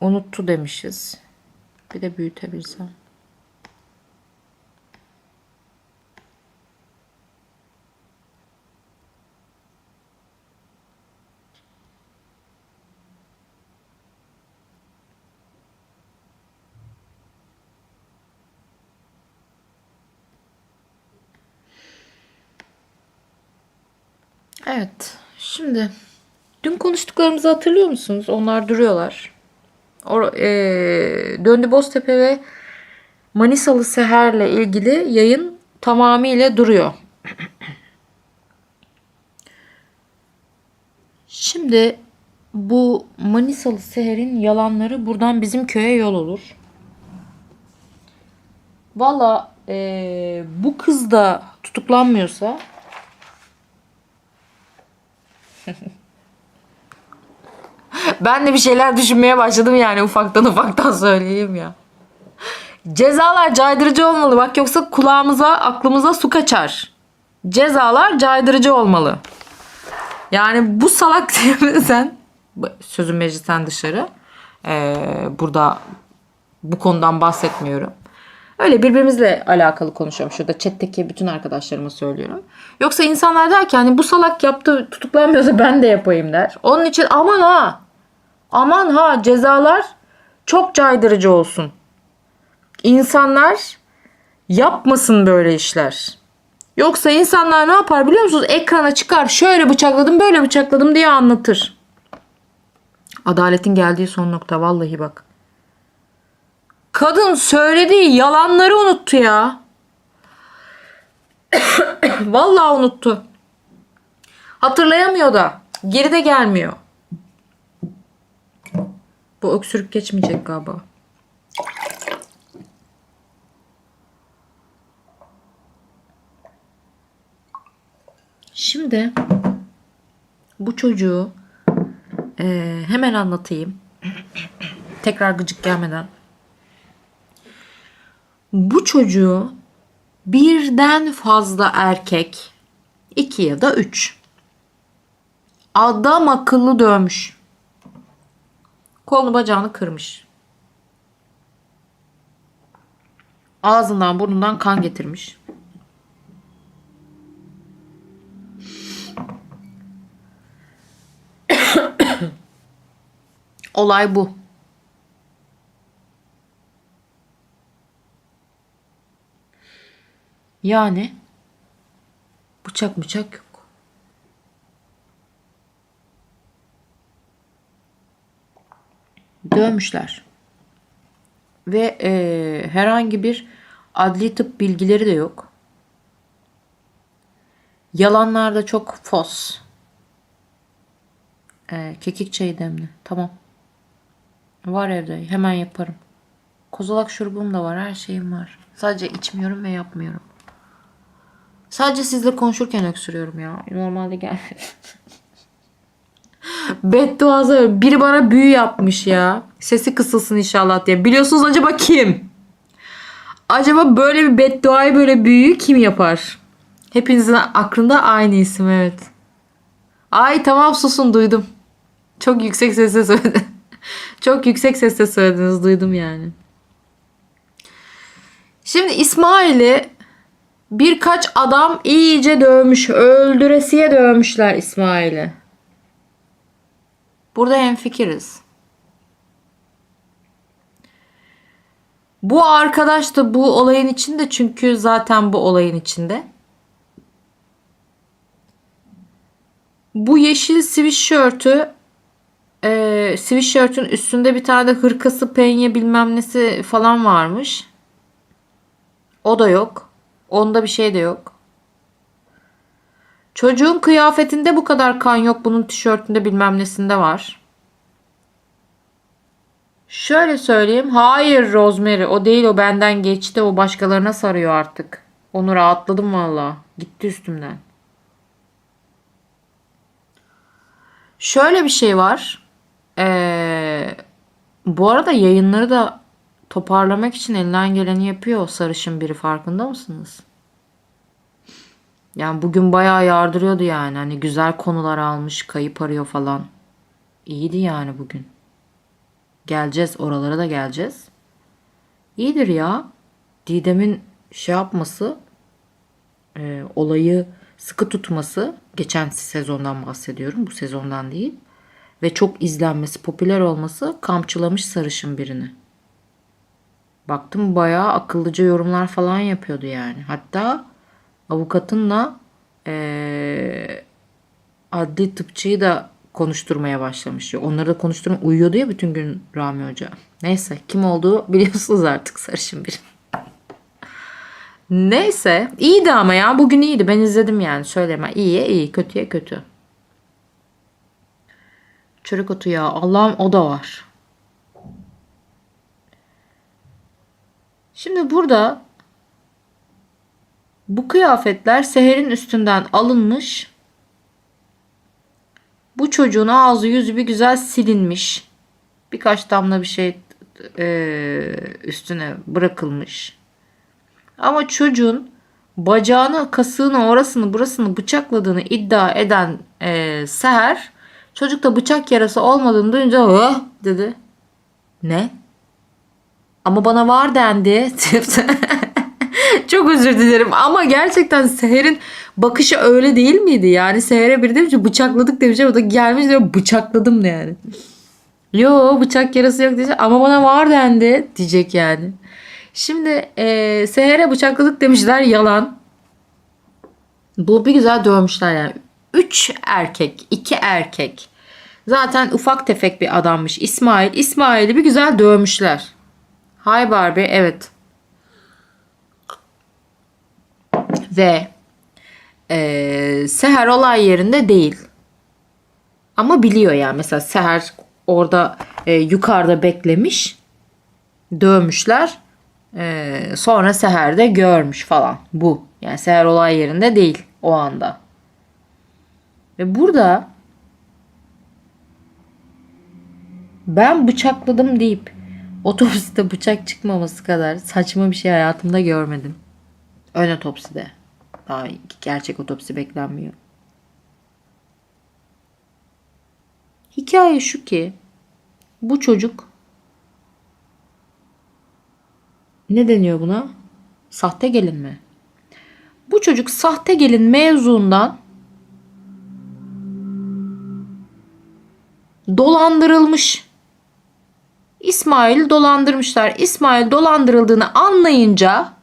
unuttu demişiz. Bir de büyütebilsem. Evet. Şimdi dün konuştuklarımızı hatırlıyor musunuz? Onlar duruyorlar. Or e, Döndü Boztepe ve Manisalı Seher'le ilgili yayın tamamıyla duruyor. Şimdi bu Manisalı Seher'in yalanları buradan bizim köye yol olur. Valla e, bu kız da tutuklanmıyorsa Ben de bir şeyler düşünmeye başladım yani ufaktan ufaktan söyleyeyim ya. Cezalar caydırıcı olmalı. Bak yoksa kulağımıza, aklımıza su kaçar. Cezalar caydırıcı olmalı. Yani bu salak sen sözün meclisten dışarı. Ee, burada bu konudan bahsetmiyorum. Öyle birbirimizle alakalı konuşuyorum. Şurada chat'teki bütün arkadaşlarıma söylüyorum. Yoksa insanlar der ki hani bu salak yaptı tutuklanmıyorsa ben de yapayım der. Onun için aman ha aman ha cezalar çok caydırıcı olsun. İnsanlar yapmasın böyle işler. Yoksa insanlar ne yapar biliyor musunuz? Ekrana çıkar şöyle bıçakladım böyle bıçakladım diye anlatır. Adaletin geldiği son nokta vallahi bak. Kadın söylediği yalanları unuttu ya. Vallahi unuttu. Hatırlayamıyor da. Geride gelmiyor. Bu öksürük geçmeyecek galiba. Şimdi bu çocuğu eee, hemen anlatayım. Tekrar gıcık gelmeden. Bu çocuğu birden fazla erkek, iki ya da üç, adam akıllı dövmüş. Kolunu bacağını kırmış. Ağzından burnundan kan getirmiş. Olay bu. Yani bıçak bıçak yok. Dövmüşler. Ve eee, herhangi bir adli tıp bilgileri de yok. Yalanlar da çok fos. Eee, kekik çayı demli. Tamam. Var evde. Hemen yaparım. Kozalak şurubum da var. Her şeyim var. Sadece içmiyorum ve yapmıyorum. Sadece sizle konuşurken öksürüyorum ya. Normalde gel. Bedduası biri bana büyü yapmış ya. Sesi kısılsın inşallah diye. Biliyorsunuz acaba kim? Acaba böyle bir bedduayı böyle büyüyü kim yapar? Hepinizin aklında aynı isim evet. Ay tamam susun duydum. Çok yüksek sesle söyledin. Çok yüksek sesle söylediniz duydum yani. Şimdi İsmail'i birkaç adam iyice dövmüş. Öldüresiye dövmüşler İsmail'i. Burada hemfikiriz. Bu arkadaş da bu olayın içinde çünkü zaten bu olayın içinde. Bu yeşil sweatshirt'ü e, sweatshirt'ün üstünde bir tane de hırkası penye bilmem nesi falan varmış. O da yok. Onda bir şey de yok. Çocuğun kıyafetinde bu kadar kan yok. Bunun tişörtünde bilmem nesinde var. Şöyle söyleyeyim. Hayır Rosemary o değil o benden geçti. O başkalarına sarıyor artık. Onu rahatladım valla. Gitti üstümden. Şöyle bir şey var. Ee, bu arada yayınları da toparlamak için elinden geleni yapıyor sarışın biri farkında mısınız? Yani bugün bayağı yardırıyordu yani. Hani güzel konular almış, kayıp arıyor falan. İyiydi yani bugün. Geleceğiz oralara da geleceğiz. İyidir ya. Didem'in şey yapması e, olayı sıkı tutması geçen sezondan bahsediyorum bu sezondan değil ve çok izlenmesi popüler olması kamçılamış sarışın birini. Baktım bayağı akıllıca yorumlar falan yapıyordu yani. Hatta avukatınla eee adli tıpçıyı da konuşturmaya başlamış. Onları da konuşturmaya uyuyordu ya bütün gün Rami Hoca. Neyse kim olduğu biliyorsunuz artık sarışın biri. Neyse iyiydi ama ya bugün iyiydi ben izledim yani söyleme iyiye iyi kötüye kötü. Çörek otu ya Allah'ım o da var. Şimdi burada bu kıyafetler Seher'in üstünden alınmış. Bu çocuğun ağzı yüzü bir güzel silinmiş. Birkaç damla bir şey e, üstüne bırakılmış. Ama çocuğun bacağını, kasığını, orasını, burasını bıçakladığını iddia eden e, Seher çocukta bıçak yarası olmadığını duyunca "Hıh!" dedi. Ne? Ama bana var dendi. Çok özür dilerim ama gerçekten Seher'in bakışı öyle değil miydi? Yani Seher'e bir demiş bıçakladık demiş o da gelmiş diyor bıçakladım ne yani. Yo bıçak yarası yok diyecek ama bana var dendi diyecek yani. Şimdi e, Seher'e bıçakladık demişler yalan. Bu bir güzel dövmüşler yani. Üç erkek, iki erkek. Zaten ufak tefek bir adammış İsmail. İsmail'i bir güzel dövmüşler. Hay Barbie evet. Ve e, Seher olay yerinde değil. Ama biliyor yani. Mesela Seher orada e, yukarıda beklemiş. Dövmüşler. E, sonra Seher de görmüş falan. Bu. Yani Seher olay yerinde değil o anda. Ve burada ben bıçakladım deyip otopside bıçak çıkmaması kadar saçma bir şey hayatımda görmedim. Ön otopside. Daha gerçek otopsi beklenmiyor. Hikaye şu ki bu çocuk ne deniyor buna? Sahte gelin mi? Bu çocuk sahte gelin mevzuundan dolandırılmış. İsmail dolandırmışlar. İsmail dolandırıldığını anlayınca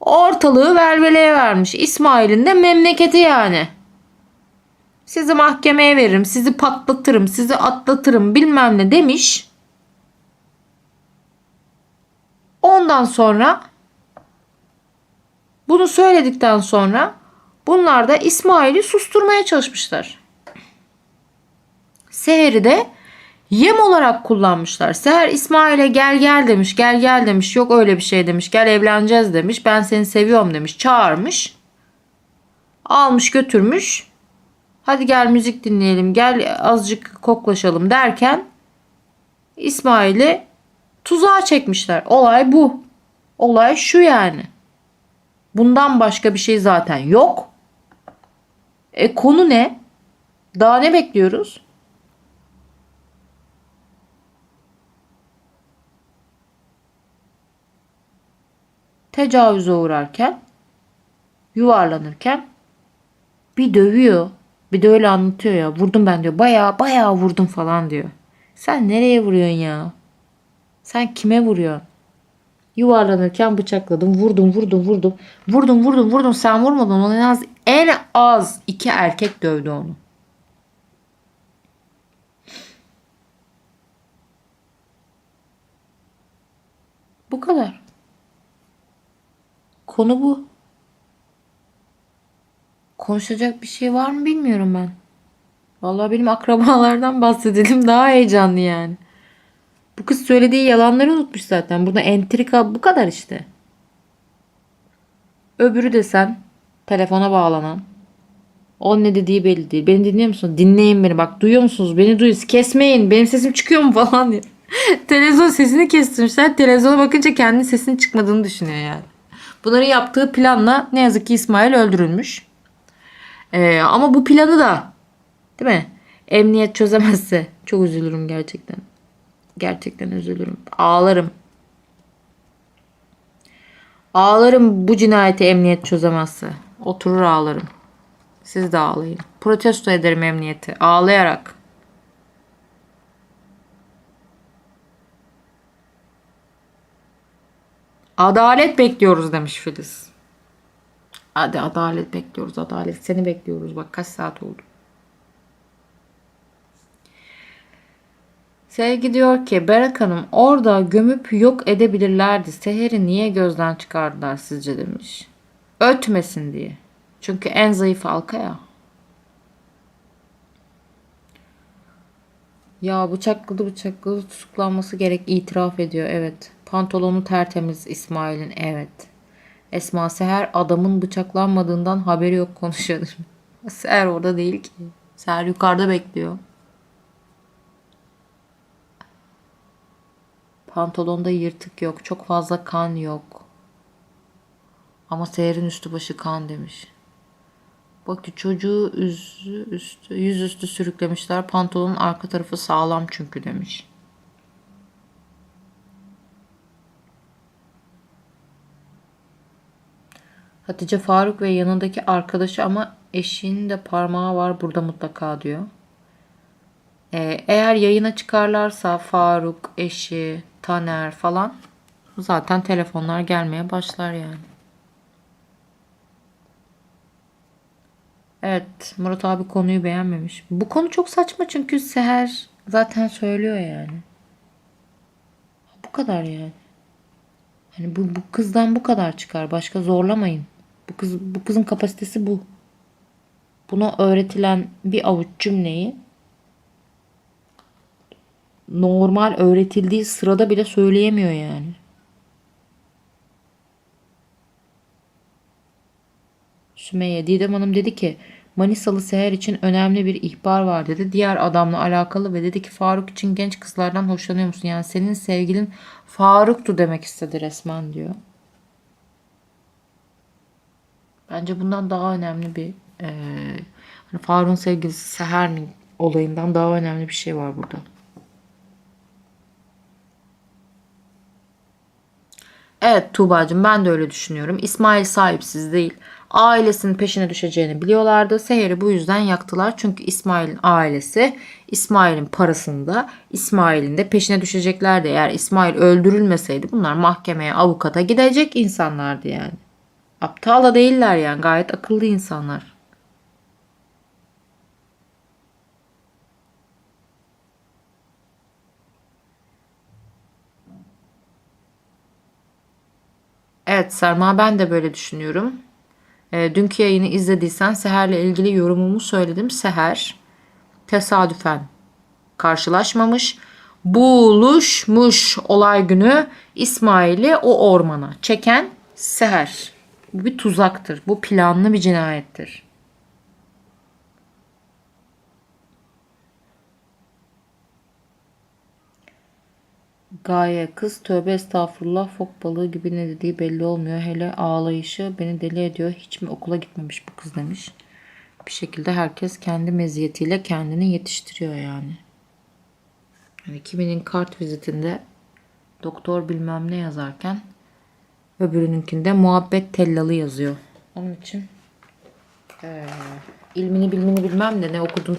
ortalığı velveleye vermiş. İsmail'in de memleketi yani. Sizi mahkemeye veririm, sizi patlatırım, sizi atlatırım bilmem ne demiş. Ondan sonra bunu söyledikten sonra bunlar da İsmail'i susturmaya çalışmışlar. Seher'i de yem olarak kullanmışlar. Seher İsmail'e gel gel demiş, gel gel demiş, yok öyle bir şey demiş, gel evleneceğiz demiş, ben seni seviyorum demiş, çağırmış. Almış götürmüş. Hadi gel müzik dinleyelim, gel azıcık koklaşalım derken İsmail'i tuzağa çekmişler. Olay bu. Olay şu yani. Bundan başka bir şey zaten yok. E konu ne? Daha ne bekliyoruz? Tecavüze uğrarken yuvarlanırken bir dövüyor. Bir de öyle anlatıyor ya. Vurdum ben diyor. Baya baya vurdum falan diyor. Sen nereye vuruyorsun ya? Sen kime vuruyorsun? Yuvarlanırken bıçakladım. Vurdum vurdum vurdum. Vurdum vurdum vurdum. Sen vurmadın. En az, en az iki erkek dövdü onu. Bu kadar. Konu bu. Konuşacak bir şey var mı bilmiyorum ben. Vallahi benim akrabalardan bahsedelim daha heyecanlı yani. Bu kız söylediği yalanları unutmuş zaten. Burada entrika bu kadar işte. Öbürü desen telefona bağlanan. O ne dediği belli değil. Beni dinliyor musun? Dinleyin beni bak duyuyor musunuz? Beni duyun. Kesmeyin. Benim sesim çıkıyor mu falan diye. Televizyon sesini kestirmişler. Televizyona bakınca kendi sesinin çıkmadığını düşünüyor yani. Bunların yaptığı planla ne yazık ki İsmail öldürülmüş. Ee, ama bu planı da değil mi? Emniyet çözemezse çok üzülürüm gerçekten. Gerçekten üzülürüm. Ağlarım. Ağlarım bu cinayeti emniyet çözemezse. Oturur ağlarım. Siz de ağlayın. Protesto ederim emniyeti. Ağlayarak. Adalet bekliyoruz demiş Filiz. Hadi adalet bekliyoruz. Adalet seni bekliyoruz. Bak kaç saat oldu. Sevgi diyor ki Berak Hanım orada gömüp yok edebilirlerdi. Seher'i niye gözden çıkardılar sizce demiş. Ötmesin diye. Çünkü en zayıf halka ya. Ya bıçakladı bıçakladı tutuklanması gerek itiraf ediyor evet. Pantolonu tertemiz İsmail'in evet. Esma Seher adamın bıçaklanmadığından haberi yok konuşuyor. Seher orada değil ki. Seher yukarıda bekliyor. Pantolonda yırtık yok. Çok fazla kan yok. Ama Seher'in üstü başı kan demiş. Bak ki çocuğu üstü, üstü, yüzüstü sürüklemişler. Pantolonun arka tarafı sağlam çünkü demiş. Hatice Faruk ve yanındaki arkadaşı ama eşinin de parmağı var burada mutlaka diyor. Ee, eğer yayına çıkarlarsa Faruk, eşi, Taner falan zaten telefonlar gelmeye başlar yani. Evet Murat abi konuyu beğenmemiş. Bu konu çok saçma çünkü Seher zaten söylüyor yani. Bu kadar yani. Hani bu, bu kızdan bu kadar çıkar. Başka zorlamayın. Bu kız bu kızın kapasitesi bu. Buna öğretilen bir avuç cümleyi normal öğretildiği sırada bile söyleyemiyor yani. Sümeyye Didem Hanım dedi ki Manisalı Seher için önemli bir ihbar var dedi. Diğer adamla alakalı ve dedi ki Faruk için genç kızlardan hoşlanıyor musun? Yani senin sevgilin Faruk'tu demek istedi resmen diyor. Bence bundan daha önemli bir eee hani Faruk'un sevgilisi Seher mi olayından daha önemli bir şey var burada. Evet Tuğba'cığım ben de öyle düşünüyorum. İsmail sahipsiz değil. Ailesinin peşine düşeceğini biliyorlardı. Seher'i bu yüzden yaktılar. Çünkü İsmail'in ailesi İsmail'in parasında İsmail'in de peşine düşeceklerdi. Eğer İsmail öldürülmeseydi bunlar mahkemeye avukata gidecek insanlardı yani. Aptal da değiller yani gayet akıllı insanlar. Evet Selma ben de böyle düşünüyorum. E, dünkü yayını izlediysen Seher'le ilgili yorumumu söyledim. Seher tesadüfen karşılaşmamış. Buluşmuş olay günü İsmail'i o ormana çeken Seher. Bu bir tuzaktır. Bu planlı bir cinayettir. Gaye kız tövbe estağfurullah fok balığı gibi ne dediği belli olmuyor. Hele ağlayışı beni deli ediyor. Hiç mi okula gitmemiş bu kız demiş. Bir şekilde herkes kendi meziyetiyle kendini yetiştiriyor yani. Yani kiminin kart vizitinde doktor bilmem ne yazarken öbürününkinde muhabbet tellalı yazıyor. Onun için eee ilmini bilmini bilmem de ne okudun